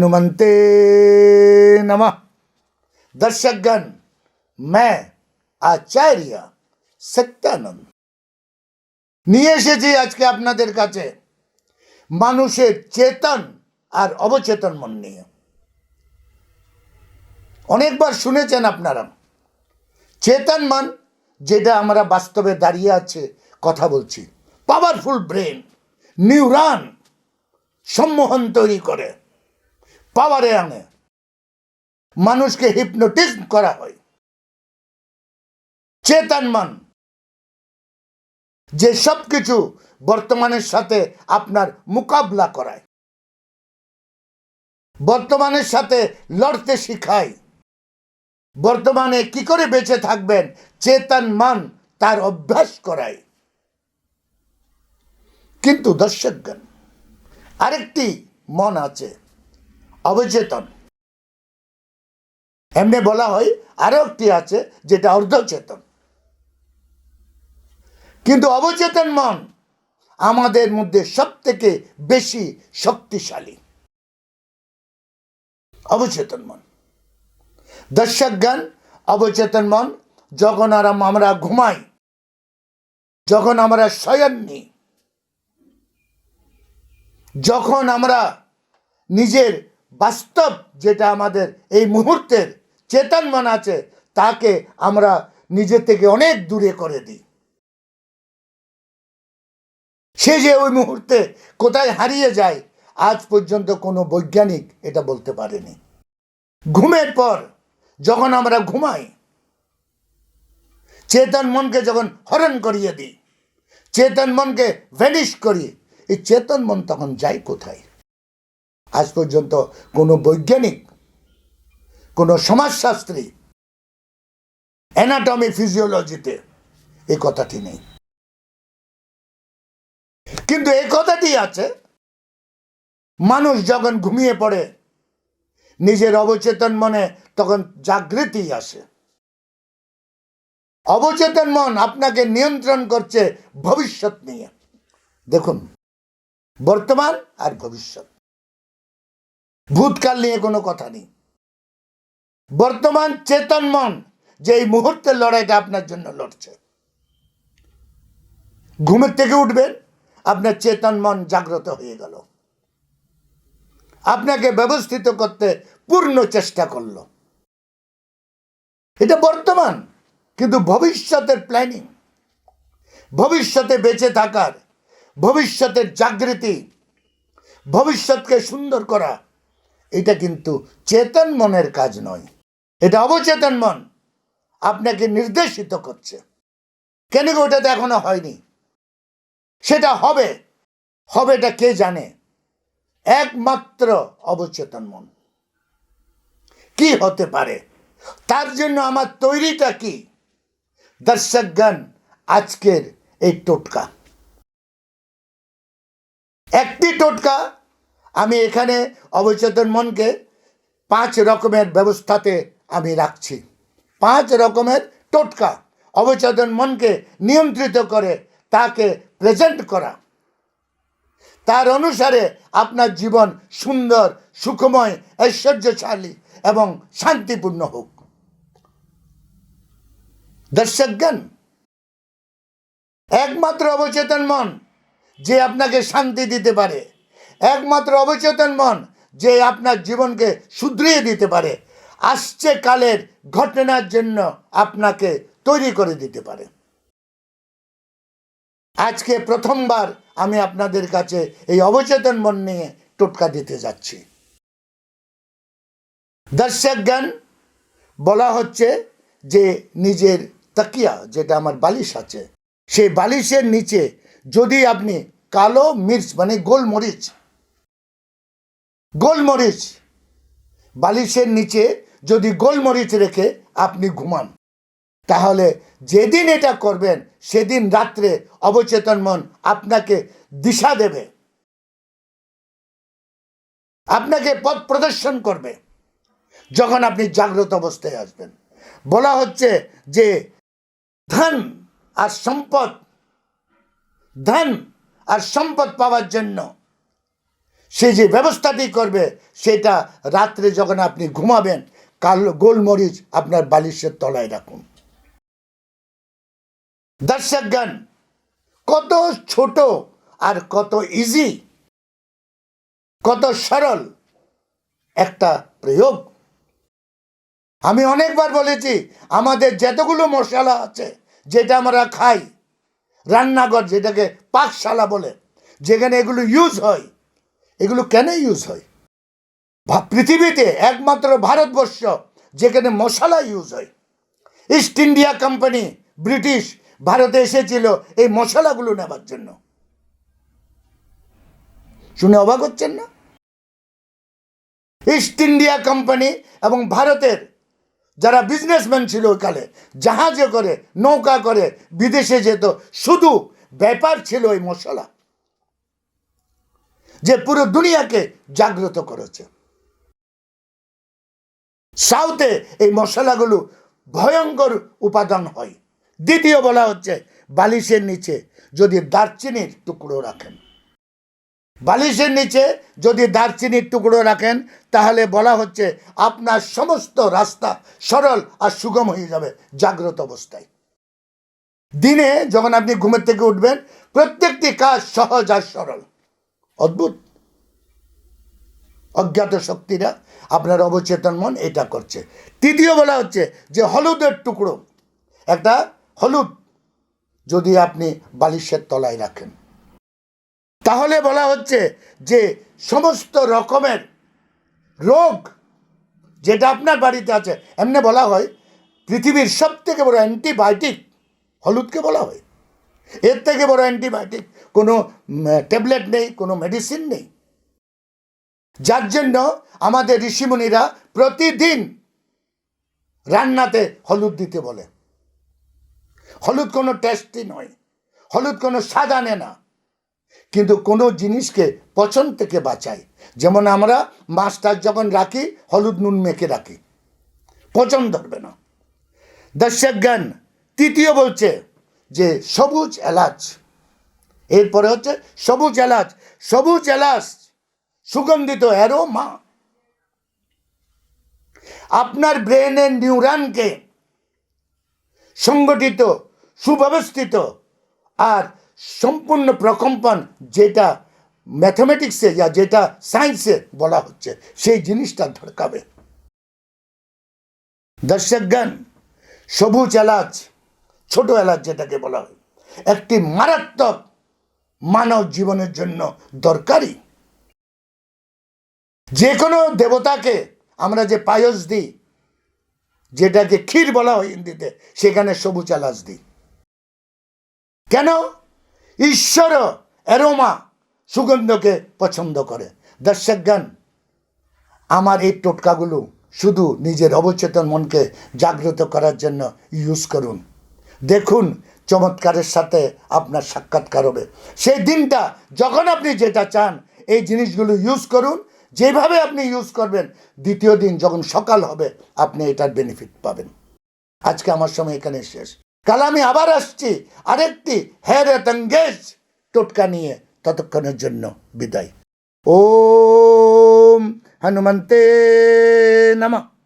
हनुमंते नमः दर्शकगण मैं আচার্য সত্যানন্দ নিয়ে এসেছি আজকে আপনাদের কাছে মানুষের চেতন আর অবচেতন মন নিয়ে অনেকবার শুনেছেন আপনারা চেতন মন যেটা আমরা বাস্তবে দাঁড়িয়ে আছে কথা বলছি পাওয়ারফুল ব্রেন নিউরন সম্মোহন তৈরি করে পাওয়ারে আনে। মানুষকে হিপনোটিজম করা হয়। চেতন মন। যে সব কিছু বর্তমানের সাথে আপনার মোকাবলা করায়। বর্তমানের সাথে লড়তে শিখায়। বর্তমানে কি করে বেঁচে থাকবেন? চেতন মন তার অভ্যাস করায়। কিন্তু দর্শকগণ, আরেকটি মন আছে। অবচেতন। এমনি বলা হয়, আরও একটি আছে যেটা অর্ধচেতন কিন্তু অবচেতন মন আমাদের মধ্যে সব থেকে বেশি শক্তিশালী। অবচেতন মন। দর্শক জ্ঞান অবচেতন মন, যখন আর আমরা ঘুমাই, যখন আমরা শয়ন নিই যখন আমরা নিজের বাস্তব যেটা আমাদের এই মুহূর্তের চেতন মন আছে, তাকে আমরা নিজে থেকে অনেক দূরে করে দিই। সে যে ওই মুহূর্তে কোথায় হারিয়ে যায়, আজ পর্যন্ত কোনো বৈজ্ঞানিক এটা বলতে পারেনি। ঘুমের পর যখন আমরা ঘুমাই, চেতন মনকে যখন হরণ করিয়ে দিই, চেতন মনকে ভ্যানিশ করি, এই চেতন মন তখন যায় কোথায়? আজ পর্যন্ত কোনো বৈজ্ঞানিক, কোনো সমাজশাস্ত্রী অ্যানাটমি ফিজিওলজিতে এই কথাটি নেই। কিন্তু এই কথাটি আছে, মানুষ যখন ঘুমিয়ে পড়ে, নিজের অবচেতন মনে তখন জাগৃতি আসে। অবচেতন মন আপনাকে নিয়ন্ত্রণ করছে ভবিষ্যৎ নিয়ে। দেখুন, বর্তমান আর ভবিষ্যৎ। ভূতকাল নিয়ে কোনো কথা নেই। বর্তমান চেতন মন যে এই মুহূর্তের লড়াইটা আপনার জন্য লড়ছে। ঘুমের থেকে উঠবেন, আপনার চেতন মন জাগ্রত হয়ে গেল। আপনাকে ব্যবস্থিত করতে পূর্ণ চেষ্টা করল। এটা বর্তমান, কিন্তু ভবিষ্যতের প্ল্যানিং ভবিষ্যতে বেঁচে থাকার, ভবিষ্যতের জাগৃতি, ভবিষ্যৎকে সুন্দর করা এটা কিন্তু চেতন মনের কাজ নয়। এটা অবচেতন মন। আপনাকে নির্দেশিত করছে। কেন ওটা তো এখনও হয়নি? সেটা হবে। হবেটা কে জানে? একমাত্র অবচেতন মন। কি হতে পারে? তার জন্য আমার তৈরিটা কি? দর্শকগণ, আজকের এই টোটকা। একটি টোটকা আমি এখানে অবচেতন মনকে পাঁচ রকমের ব্যবস্থাতে আমি রাখছি। পাঁচ রকমের টোটকা অবচেতন মনকে নিয়ন্ত্রিত করে তাকে প্রেজেন্ট করা। তার অনুসারে আপনার জীবন সুন্দর, সুখময়, ঐশ্বর্যশালী এবং শান্তিপূর্ণ হোক। দর্শকগণ, একমাত্র অবচেতন মন যে আপনাকে শান্তি দিতে পারে। একমাত্র অবচেতন মন যে আপনার জীবনকে শুধরিয়ে দিতে পারে। আসছে কালের ঘটনার জন্য আপনাকে তৈরি করে দিতে পারে। আজকে প্রথমবার আমি আপনাদের কাছে এই অবচেতন মন নিয়ে টোটকা দিতে যাচ্ছি। দর্শকগণ, বলা হচ্ছে যে নিজের তাকিয়া, যেটা আমার বালিশ আছে, সেই বালিশের নিচে যদি আপনি কালো মির্চ মানে গোলমরিচ গোলমরিচ। বালিশের নিচে যদি গোলমরিচ রেখে আপনি ঘুমান, তাহলে যেদিন এটা করবেন, সেদিন রাত্রে অবচেতন মন আপনাকে দিশা দেবে। আপনাকে পথ প্রদর্শন করবে যখন আপনি জাগ্রত অবস্থায় আসবেন। বলা হচ্ছে যে ধন আর সম্পদ, ধন আর সম্পদ পাওয়ার জন্য সে যে ব্যবস্থাটি করবে, সেটা রাত্রে যখন আপনি ঘুমাবেন, কাল গোলমরিচ আপনার বালিশের তলায় রাখুন। দর্শক দর্শকগণ কত ছোট আর কত ইজি কত সরল একটা প্রয়োগ। আমি অনেকবার বলেছি, আমাদের যতগুলো মশলা আছে, যেটা আমরা খাই, রান্নাঘর যেটাকে পাকশালা বলে, যেখানে এগুলো ইউজ হয় এগুলো কেন ইউজ হয়? পৃথিবীতে একমাত্র ভারতবর্ষ যেখানে মশলা ইউজ হয়। ইস্ট ইন্ডিয়া কোম্পানি ব্রিটিশ ভারতে এসেছিল এই মশলাগুলো নেবার জন্য। শুনে অবাক হচ্ছেন না? ইস্ট ইন্ডিয়া কোম্পানি এবং ভারতের যারা বিজনেসম্যান ছিল ওইকালে, জাহাজে করে, নৌকা করে বিদেশে যেত, শুধু ব্যাপার ছিল এই মশলা। যে পুরো দুনিয়াকে জাগ্রত করেছে। সাউথে এই মশলাগুলো ভয়ঙ্কর উপাদান হয়। দ্বিতীয় বলা হচ্ছে বালিশের নিচে যদি দারচিনির টুকরো রাখেন। বালিশের নিচে যদি দারচিনির টুকরো রাখেন, তাহলে বলা হচ্ছে আপনার সমস্ত রাস্তা সরল আর সুগম হয়ে যাবে জাগ্রত অবস্থায়। দিনে যখন আপনি ঘুমের থেকে উঠবেন, প্রত্যেকটি কাজ সহজ আর সরল। অদ্ভুত। অজ্ঞাত শক্তিরা আপনার অবচেতন মন এটা করছে। তৃতীয় বলা হচ্ছে যে হলুদের টুকরো। একটা হলুদ যদি আপনি বালিশের তলায় রাখেন। তাহলে বলা হচ্ছে যে সমস্ত রকমের রোগ যেটা আপনার বাড়িতে আছে, এমনি বলা হয় পৃথিবীর সব থেকে বড় অ্যান্টিবায়োটিক হলুদকে বলা হয়। এর থেকে বড় অ্যান্টিবায়োটিক কোনো ট্যাবলেট নেই, কোনো মেডিসিন নেই। যার জন্য আমাদের ঋষিমুনিরা প্রতিদিন রান্নাতে হলুদ দিতে বলে। হলুদ কোনো টেস্টি নয়, হলুদ কোনো স্বাদ আনে না। কিন্তু কোনো জিনিসকে পছন্দ থেকে বাঁচায়। যেমন আমরা মাছটা যখন রাখি, হলুদ নুন মেখে রাখি। পছন্দ ধরবে না। দর্শক জ্ঞান তৃতীয় বলছে যে সবুজ এলাচ। এরপরে হচ্ছে সবুজ এলাচ। সবুজ এলাচ, সুগন্ধিত অ্যারোমা। আপনার ব্রেনের নিউরানকে সংগঠিত, সুব্যবস্থিত আর সম্পূর্ণ প্রকম্পন যেটা ম্যাথমেটিক্সে যা যেটা সায়েন্সে বলা হচ্ছে, সেই জিনিসটা ধরকাবে দর্শকগণ, সবুজ এলাচ ছোট এলাচ যেটাকে বলা হয়, একটি মারাত্মক মানব জীবনের জন্য দরকারি। যে কোনো দেবতাকে আমরা যে পায়স দিই, যেটাকে ক্ষীর বলা হয় হিন্দিতে, সেখানে সবুজ এলাচ দিই। কেন? ঈশ্বর অ্যারোমা সুগন্ধকে পছন্দ করে। দর্শকগণ, আমার এই টোটকাগুলো শুধু নিজের অবচেতন মনকে জাগ্রত করার জন্য ইউজ করুন। দেখুন চমৎকারের সাথে আপনার সাক্ষাৎকার হবে। সেই দিনটা যখন আপনি যেটা চান, এই জিনিসগুলো ইউজ করুন। যেভাবে আপনি ইউজ করবেন, দ্বিতীয় দিন যখন সকাল হবে, আপনি এটার বেনিফিট পাবেন। আজকে আমার সময় এখানে শেষ। কাল আমি আবার আসছি আরেকটি হেরেত এঙ্গেজ টোটকা নিয়ে ততক্ষণের জন্য বিদায়। ওম হনুমন্তে নমঃ।